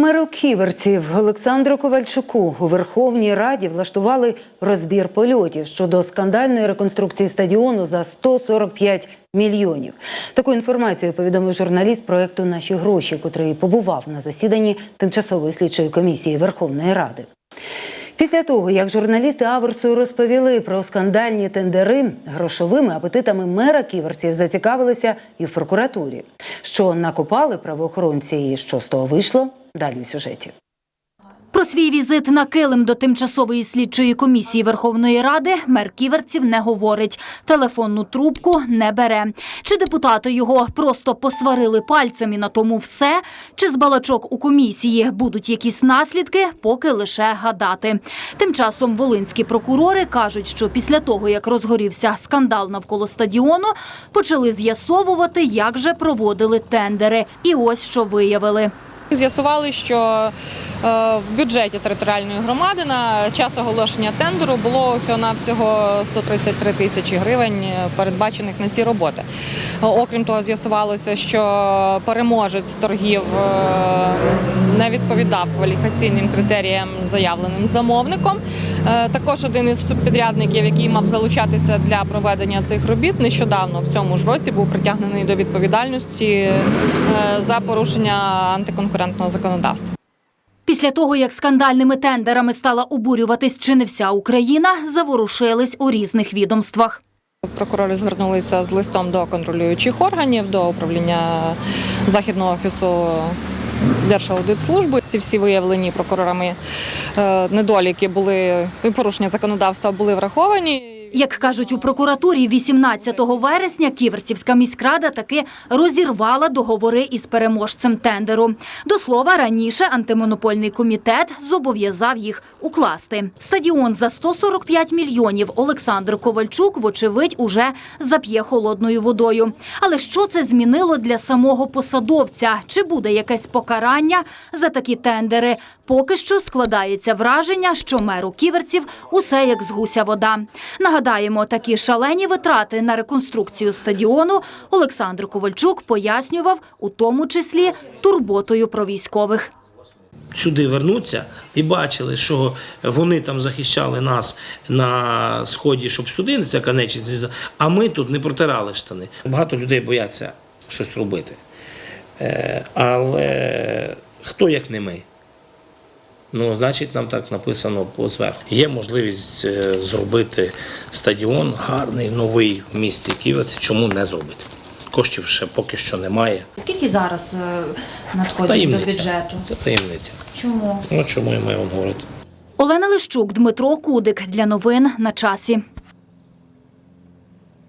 Меру ківерців Олександру Ковальчуку у Верховній Раді влаштували розбір польотів щодо скандальної реконструкції стадіону за 145 мільйонів. Таку інформацію повідомив журналіст проекту Наші гроші, котрий побував на засіданні тимчасової слідчої комісії Верховної Ради. Після того, як журналісти Аверсу розповіли про скандальні тендери, грошовими апетитами мера ківерців зацікавилися і в прокуратурі. Що накопали правоохоронці і що з того вийшло, далі у сюжеті. Про свій візит на килим до тимчасової слідчої комісії Верховної Ради мер Ківерців не говорить. Телефонну трубку не бере. Чи депутати його просто посварили пальцем і на тому все? Чи з балачок у комісії будуть якісь наслідки, поки лише гадати. Тим часом волинські прокурори кажуть, що після того, як розгорівся скандал навколо стадіону, почали з'ясовувати, як же проводили тендери. І ось що виявили. З'ясували, що е, в бюджеті територіальної громади на час оголошення тендеру було всього-навсього 133 тисячі гривень е, передбачених на ці роботи. Окрім того, з'ясувалося, що переможець торгів е, не відповідав кваліфікаційним критеріям, заявленим замовником. Також один із субпідрядників, який мав залучатися для проведення цих робіт, нещодавно в цьому ж році був притягнений до відповідальності за порушення антиконкурентного законодавства. Після того, як скандальними тендерами стала обурюватись чи не вся Україна, заворушились у різних відомствах. Прокурори звернулися з листом до контролюючих органів, до управління західного офісу Держаудитслужби. Ці всі виявлені прокурорами е, недоліки були порушення законодавства були враховані. Як кажуть у прокуратурі, 18 вересня Ківерцівська міськрада таки розірвала договори із переможцем тендеру. До слова, раніше антимонопольний комітет зобов'язав їх укласти. Стадіон за 145 мільйонів Олександр Ковальчук, вочевидь, уже зап'є холодною водою. Але що це змінило для самого посадовця? Чи буде якесь покарання за такі тендери? Поки що складається враження, що меру ківерців усе як з гуся вода. Нагадаємо, такі шалені витрати на реконструкцію стадіону Олександр Ковальчук пояснював, у тому числі турботою про військових. сюди вернуться і бачили, що вони там захищали нас на сході, щоб сюди ця канечість, а ми тут не протирали штани. Багато людей бояться щось робити. Е, Але хто як не ми? Ну, значить, нам так написано по зверху. Є можливість е, зробити стадіон гарний, новий в місті Ківерці. Чому не зробити? Коштів ще поки що немає. Скільки зараз е, надходить до бюджету? Це таємниця. Чому? Ну чому я маю вам говорити? Олена Лищук, Дмитро Кудик для новин на часі.